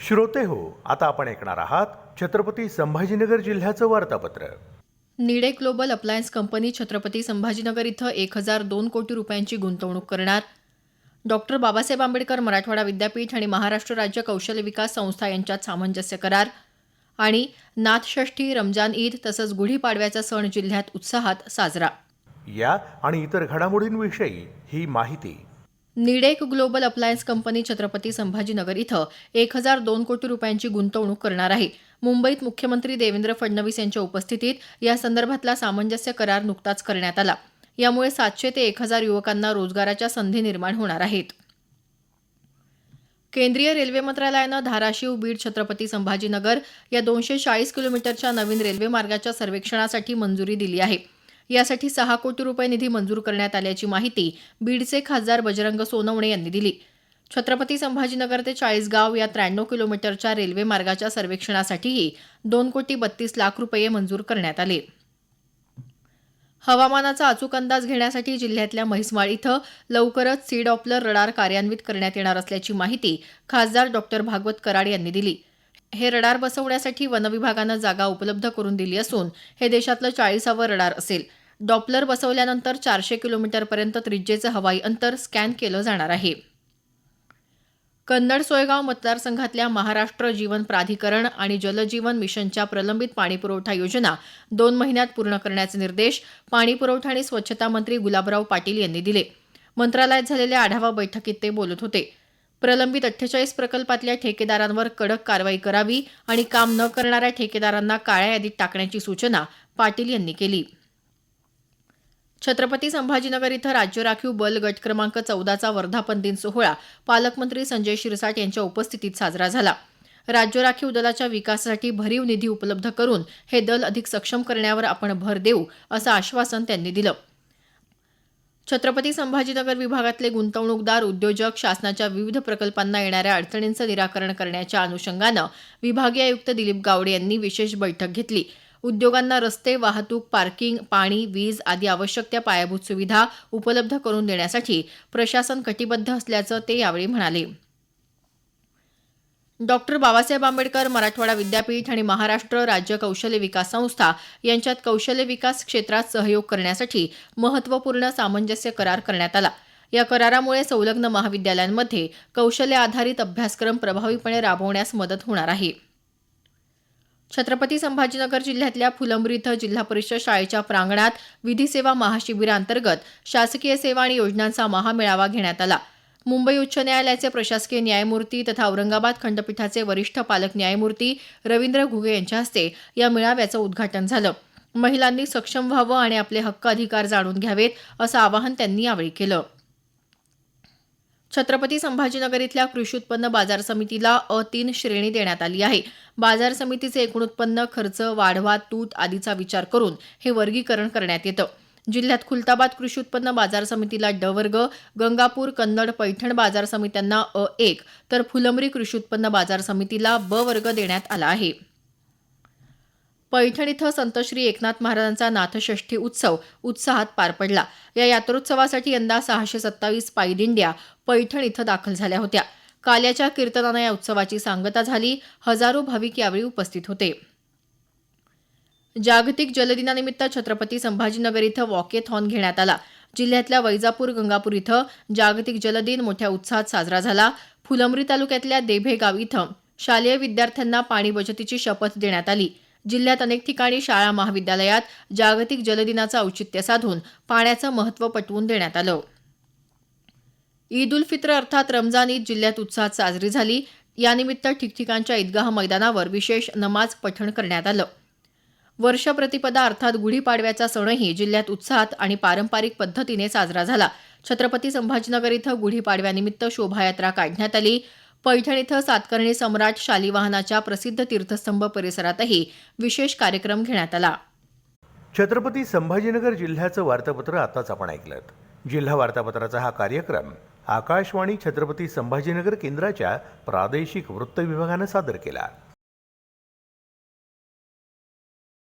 श्रोते हो आता आपण ऐकणार आहात छत्रपती संभाजीनगर जिल्ह्याचं वार्तापत्र. Nidec global appliance company Chhatrapati Sambhajinagar इथं एक हजार दोन कोटी रुपयांची गुंतवणूक करणार. डॉक्टर बाबासाहेब आंबेडकर मराठवाडा विद्यापीठ आणि महाराष्ट्र राज्य कौशल्य विकास संस्था यांच्यात सामंजस्य करार आणि नाथषष्ठी रमजान ईद तसंच गुढीपाडव्याचा सण जिल्ह्यात उत्साहात साजरा. या आणि इतर घडामोडींविषयी ही माहिती Nidec global appliance company Chhatrapati Sambhajinagar इथं एक हजार दोन कोटी रुपयांची गुंतवणूक करणार आहे. मुंबईत मुख्यमंत्री देवेंद्र फडणवीस यांच्या उपस्थितीत या संदर्भातला सामंजस्य करार नुकताच करण्यात आला. यामुळे सातशे ते एक हजार युवकांना रोजगाराच्या संधी निर्माण होणार आहेत. केंद्रीय रेल्वे मंत्रालयानं धाराशिव बीड छत्रपती संभाजीनगर या दोनशे चाळीस किलोमीटरच्या नवीन रेल्वे मार्गाच्या सर्वेक्षणासाठी मंजुरी दिली आहे. यासाठी सहा कोटी रुपये निधी मंजूर करण्यात आल्याची माहिती बीडचे खासदार बजरंग सोनवणे यांनी दिली. छत्रपती संभाजीनगर ते चाळीसगाव या त्र्याण्णव किलोमीटरच्या रेल्वे मार्गाच्या सर्वेक्षणासाठीही दोन कोटी बत्तीस लाख रुपये मंजूर करण्यात आले. हवामानाचा अचूक अंदाज घेण्यासाठी जिल्ह्यातल्या म्हैसमाळ इथं लवकरच सी डॉपलर रडार कार्यान्वित करण्यात येणार असल्याची माहिती खासदार डॉक्टर भागवत कराड यांनी दिली. हे रडार बसवण्यासाठी वनविभागानं जागा उपलब्ध करून दिली असून हे देशातलं चाळीसावं रडार असेल. डॉपलर बसवल्यानंतर चारशे किलोमीटरपर्यंत त्रिज्येचं हवाई अंतर स्कॅन केलं जाणार आहे. कन्नड सोयगाव मतदारसंघातल्या महाराष्ट्र जीवन प्राधिकरण आणि जलजीवन मिशनच्या प्रलंबित पाणीपुरवठा योजना दोन महिन्यात पूर्ण करण्याचे निर्देश पाणीपुरवठा आणि स्वच्छता मंत्री गुलाबराव पाटील यांनी दिले. मंत्रालयात झालेल्या आढावा बैठकीत ते बोलत होते. प्रलंबित अठ्ठेचाळीस प्रकल्पातल्या ठेकेदारांवर कडक कारवाई करावी आणि काम न करणाऱ्या ठेकेदारांना काळ्या यादीत टाकण्याची सूचना पाटील यांनी केली. छत्रपती संभाजीनगर इथं राज्य राखीव बल गट क्रमांक चौदाचा वर्धापन दिन सोहळा पालकमंत्री संजय शिरसाट यांच्या उपस्थितीत साजरा झाला. राज्य राखीव दलाच्या विकासासाठी भरीव निधी उपलब्ध करून हे दल अधिक सक्षम करण्यावर आपण भर देऊ असं आश्वासन त्यांनी दिलं. छत्रपती संभाजीनगर विभागातले गुंतवणूकदार उद्योजक शासनाच्या विविध प्रकल्पांना येणाऱ्या अडचणींचं निराकरण करण्याच्या अनुषंगानं विभागीय आयुक्त दिलीप गावडे यांनी विशेष बैठक घेतली. उद्योगांना रस्ते वाहतूक पार्किंग पाणी वीज आदी आवश्यक त्या पायाभूत सुविधा उपलब्ध करून देण्यासाठी प्रशासन कटिबद्ध असल्याचं ते यावेळी म्हणाले. डॉक्टर बाबासाहेब आंबेडकर मराठवाडा विद्यापीठ आणि महाराष्ट्र राज्य कौशल्य विकास संस्था यांच्यात कौशल्य विकास क्षेत्रात सहयोग करण्यासाठी महत्त्वपूर्ण सामंजस्य करार करण्यात आला. या करारामुळे संलग्न महाविद्यालयांमध्ये कौशल्य आधारित अभ्यासक्रम प्रभावीपणे राबवण्यास मदत होणार आहे. छत्रपती संभाजीनगर जिल्ह्यातल्या फुलंब्री इथं जिल्हा परिषद शाळेच्या प्रांगणात विधी सेवा महाशिबिरांतर्गत शासकीय सेवा आणि योजनांचा महामेळावा घेण्यात आला. मुंबई उच्च न्यायालयाचे प्रशासकीय न्यायमूर्ती तथा औरंगाबाद खंडपीठाचे वरिष्ठ पालक न्यायमूर्ती रवींद्र घुगे यांच्या हस्ते या मेळाव्याचं उद्घाटन झालं. महिलांनी सक्षम व्हावं आणि आपले हक्क अधिकार जाणून घ्यावेत असं आवाहन त्यांनी यावेळी केलं. छत्रपती संभाजीनगर इथल्या कृषी उत्पन्न बाजार समितीला अ तीन श्रेणी देण्यात आली आहे. बाजार समितीचे एकूण उत्पन्न खर्च वाढवा तूट आदीचा विचार करून हे वर्गीकरण करण्यात येतं. जिल्ह्यात खुलताबाद कृषी उत्पन्न बाजार समितीला ड वर्ग गंगापूर कन्नड पैठण बाजार समित्यांना अ एक तर फुलंब्री कृषी उत्पन्न बाजार समितीला ब वर्ग देण्यात आला आहे. पैठण इथं संत श्री एकनाथ महाराजांचा नाथषष्ठी उत्सव उत्साहात पार पडला. या यात्रोत्सवासाठी यंदा सहाशे सत्तावीस पायदिंड्या पैठण इथं दाखल झाल्या होत्या. काल्याच्या कीर्तनानं या उत्सवाची सांगता झाली. हजारो भाविक यावेळी उपस्थित होते. जागतिक जलदिनानिमित्त छत्रपती संभाजीनगर इथं वॉकेथॉन घेण्यात आला. जिल्ह्यातल्या वैजापूर गंगापूर इथं जागतिक जलदिन मोठ्या उत्साहात साजरा झाला. फुलंब्री तालुक्यातल्या देभेगाव इथं शालेय विद्यार्थ्यांना पाणी बचतीची शपथ देण्यात आली. जिल्ह्यात अनेक ठिकाणी शाळा महाविद्यालयात जागतिक जलदिनाचं औचित्य साधून पाण्याचं महत्त्व पटवून देण्यात आलं. ईद उल फित्र अर्थात रमजान ईद जिल्ह्यात उत्साहात साजरी झाली. यानिमित्त ठिकठिकाणच्या ईदगाह मैदानावर विशेष नमाज पठण करण्यात आलं. वर्ष प्रतिपदा अर्थात गुढीपाडव्याचा सणही जिल्ह्यात उत्साहात आणि पारंपरिक पद्धतीने साजरा झाला. छत्रपती संभाजीनगर इथं गुढीपाडव्यानिमित्त शोभायात्रा काढण्यात आली. पैठण इथं सातकर्णी सम्राट शालिवाहनाच्या प्रसिद्ध तीर्थस्तंभ परिसरातही विशेष कार्यक्रम घेण्यात आला. छत्रपती संभाजीनगर जिल्ह्याचं वार्तापत्र आताच आपण ऐकलं जिल्हा वार्तापत्राचा हा कार्यक्रम आकाशवाणी छत्रपती संभाजीनगर केंद्राच्या प्रादेशिक वृत्त विभागानं सादर केला.